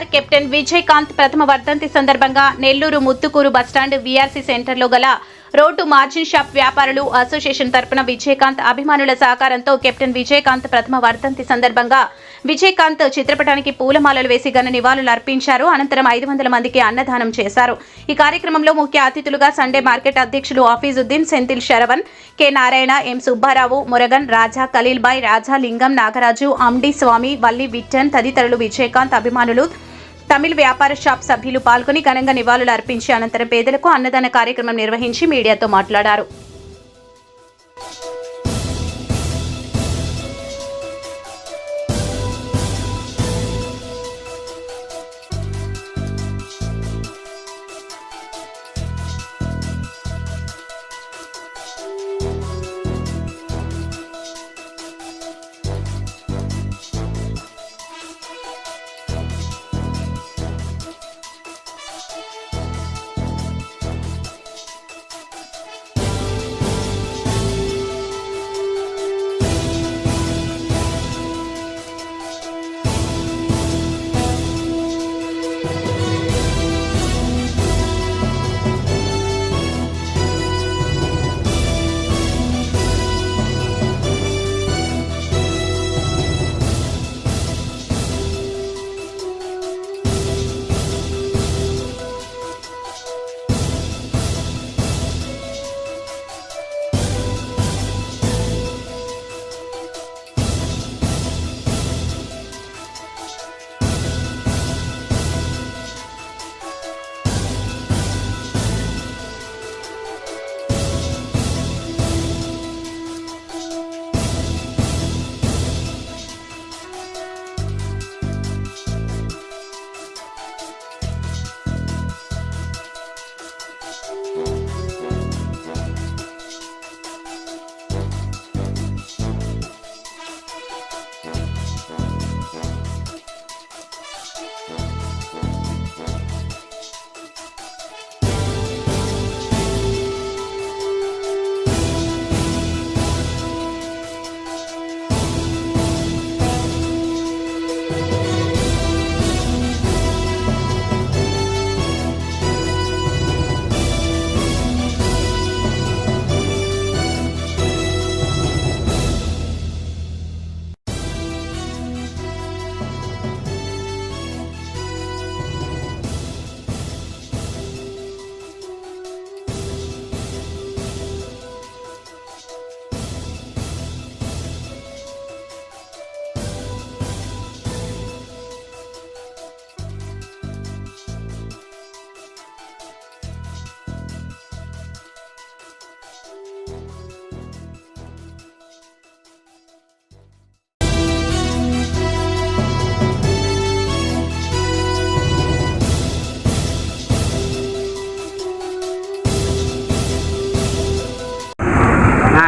Star captain Vijayakanth ప్రథమ వర్ధంతి సందర్భంగా నెల్లూరు ముత్తుకూరు బస్టాండ్ వీఆర్సీ సెంటర్లో గల రోడ్డు మార్జిన్ షాప్ వ్యాపారులు అసోసియేషన్ తరపున విజయకాంత్ అభిమానుల సహకారంతో కెప్టెన్ విజయకాంత్ ప్రథమ వర్ధంతి సందర్భంగా విజయకాంత్ చిత్రపటానికి పూలమాలలు వేసి ఘన నివాళులు అర్పించారు. అనంతరం ఐదు వందల మందికి అన్నదానం చేశారు. ఈ కార్యక్రమంలో ముఖ్య అతిథులుగా సండే మార్కెట్ అధ్యక్షులు ఆఫీజుద్దీన్ సెంతిల్ శరవణ్ కె నారాయణ ఎం సుబ్బారావు మురగన్ రాజా ఖలీల్బాయ్ రాజా లింగం నాగరాజు అమ్డి స్వామి వల్లి విట్టన్ తదితరులు విజయకాంత్ అభిమానులు తమిళ వ్యాపార షాప్ సభ్యులు పాల్గొని ఘనంగా నివాళులు అర్పించి అనంతరం పేదలకు అన్నదాన కార్యక్రమం నిర్వహించి మీడియాతో మాట్లాడారు.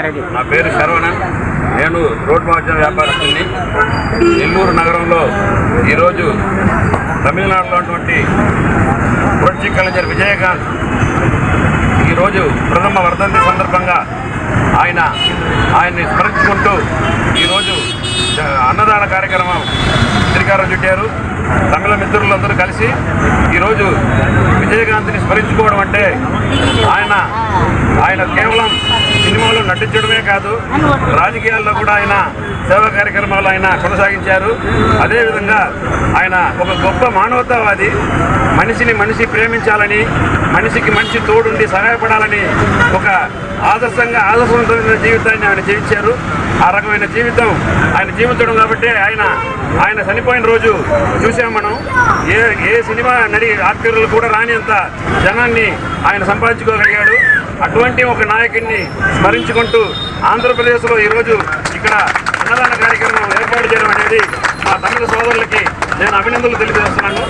రెడీ నా పేరు శరవణన్ నేను రోడ్ మార్జిన్ వ్యాపారస్తుని. నెల్లూరు నగరంలో ఈరోజు తమిళనాడులో ఉన్నటువంటి పురడ్జి కలెక్టర్ విజయకాంత్ ఈరోజు ప్రథమ వర్ధంతి సందర్భంగా ఆయన ఆయన్ని స్మరించుకుంటూ ఈరోజు అన్నదాన కార్యక్రమం శ్రీకారం చుట్టారు. తమిళ మిత్రులందరూ కలిసి ఈరోజు విజయకాంత్ని స్మరించుకోవడం అంటే ఆయన ఆయన కేవలం సినిమాలో నటించడమే కాదు రాజకీయాల్లో కూడా ఆయన సేవా కార్యక్రమాలు ఆయన కొనసాగించారు. అదేవిధంగా ఆయన ఒక గొప్ప మానవతావాది. మనిషిని మనిషి ప్రేమించాలని మనిషికి మనిషి తోడుండి సహాయపడాలని ఒక ఆదర్శంగా ఆదర్శవంతమైన జీవితాన్ని ఆయన జీవించారు. ఆ రకమైన జీవితం ఆయన జీవించడం కాబట్టి ఆయన ఆయన చనిపోయిన రోజు చూసాం మనం. ఏ ఏ సినిమా నడి యాక్టర్లు కూడా రానింత జనాన్ని ఆయన సంపాదించుకోగలిగాడు. అటువంటి ఒక నాయకుడిని స్మరించుకుంటూ ఆంధ్రప్రదేశ్లో ఈరోజు ఇక్కడ అన్నదాన కార్యక్రమం ఏర్పాటు చేయడం అనేది మా తమిళ సోదరులకి నేను అభినందనలు తెలియజేస్తున్నాను.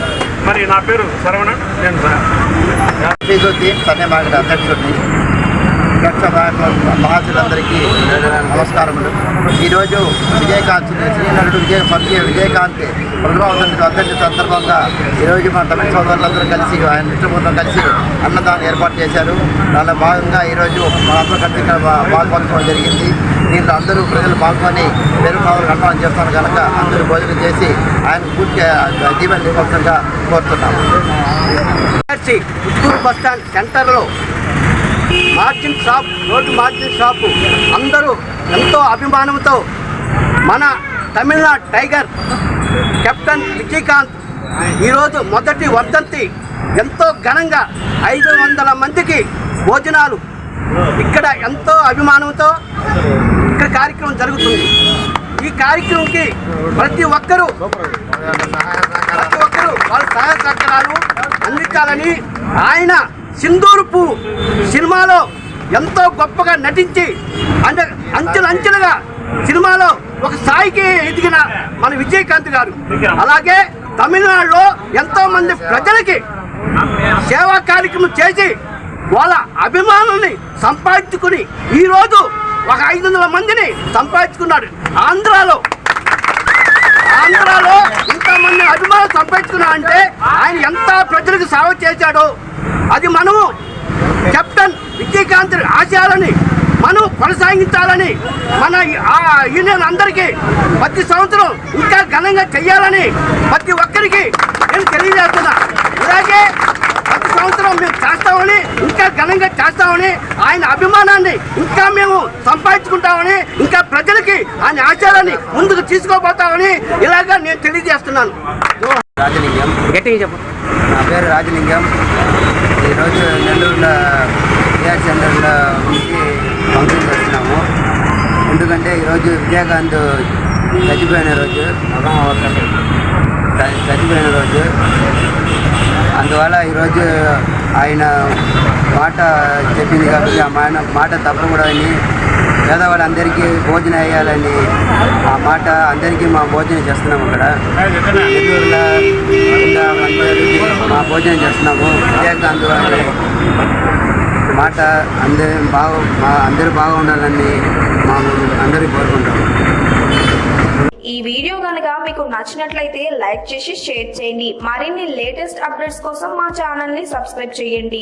మరి నా పేరు శరవణ నేను అధ్యక్షుడిని. లక్ష మహాజులందరికీ నమస్కారములు. ఈరోజు విజయకాంత్ శ్రీనరుడు విజయ స్వర్గీయ విజయకాంత్ ప్రథమ అధ్యక్ష సందర్భంగా ఈరోజు మన తమిళ సోదరులందరూ కలిసి ఆయన మిత్రబృందం కలిసి అన్నదానం ఏర్పాటు చేశారు. దానిలో భాగంగా ఈరోజు మనందరూ కలిసి ఇక్కడ పాల్పంచుకోవడం జరిగింది. దీంట్లో అందరూ ప్రజలు పాల్గొని పేరు కట్టడం చేస్తారు కనుక అందరూ భోజనం చేసి ఆయన పూర్తి దీవెన నిమగ్నంగా కోరుతున్నాము. పుత్తూరు బస్ స్టాండ్ సెంటర్లో margin shop road margin shop. అందరూ ఎంతో అభిమానంతో మన తమిళనాడు టైగర్ కెప్టెన్ విజయకాంత్ ఈరోజు మొదటి వర్ధంతి ఎంతో ఘనంగా ఐదు వందల మందికి భోజనాలు. ఇక్కడ ఎంతో అభిమానంతో ఇక్కడ కార్యక్రమం జరుగుతుంది. ఈ కార్యక్రమంకి ప్రతి ఒక్కరూ ప్రతి ఒక్కరూ వాళ్ళ సహాయ సహకారాలు అందించాలని ఆయన సింధూరుపు సినిమాలో ఎంతో గొప్పగా నటించి అంటే అంచెలు సినిమాలో ఒక స్థాయికి ఎదిగిన మన విజయకాంత్ గారు. అలాగే తమిళనాడులో ఎంతో మంది ప్రజలకి సేవా కార్యక్రమం చేసి వాళ్ళ అభిమానుల్ని సంపాదించుకుని ఈరోజు ఒక ఐదు వందల మందిని సంపాదించుకున్నాడు ఆంధ్రాలో. ఆంధ్రాలో ఇంతమంది అభిమానులు సంపాదించుకున్నా అంటే ఆయన ఎంత ప్రజలకు సేవ చేశాడో అది మనము కెప్టెన్ విజయకాంత్ ఆశయాలని మనం కొనసాగించాలని మన ఆ యూనియన్ అందరికీ ప్రతి సంవత్సరం ఇంకా ఘనంగా చెయ్యాలని ప్రతి ఒక్కరికి నేను తెలియజేస్తున్నా. అలాగే ప్రతి సంవత్సరం మేము చేస్తామని ఇంకా ఘనంగా చేస్తామని ఆయన అభిమానాన్ని ఇంకా మేము సంపాదించుకుంటామని ఇంకా ప్రజలకి ఆయన ఆచారాన్ని ముందుకు తీసుకోబోతామని ఇలాగా నేను తెలియజేస్తున్నాను. రాజలింగం. గట్టిగా చెప్పు. నా పేరు రాజలింగం. ఈరోజు నెల్లూరులో బిఆర్ సెంటర్లో ఉండి ఫంక్షన్ చేస్తున్నాము. ఎందుకంటే ఈరోజు విజయకాంత్ చచ్చిపోయిన రోజు చచ్చిపోయిన రోజు. అందువల్ల ఈరోజు ఆయన మాట చెప్పింది కాబట్టి ఆ మాట మాట తప్పకూడదని పేదవాళ్ళందరికీ భోజనం వేయాలని ఆ మాట అందరికీ మా భోజనం చేస్తున్నాము ఇక్కడ. నెల్లూరులో అందరికీ మా భోజనం చేస్తున్నాము. వివేకానంద గారి మాట అందరి బాగా మా అందరూ బాగుండాలని మా అందరూ కోరుకుంటాము ఈ వీడియో కనుక మీకు నచ్చినట్లయితే లైక్ చేసి షేర్ చేయండి. మరిన్ని లేటెస్ట్ అప్డేట్స్ కోసం మా ఛానల్ని సబ్స్క్రైబ్ చేయండి.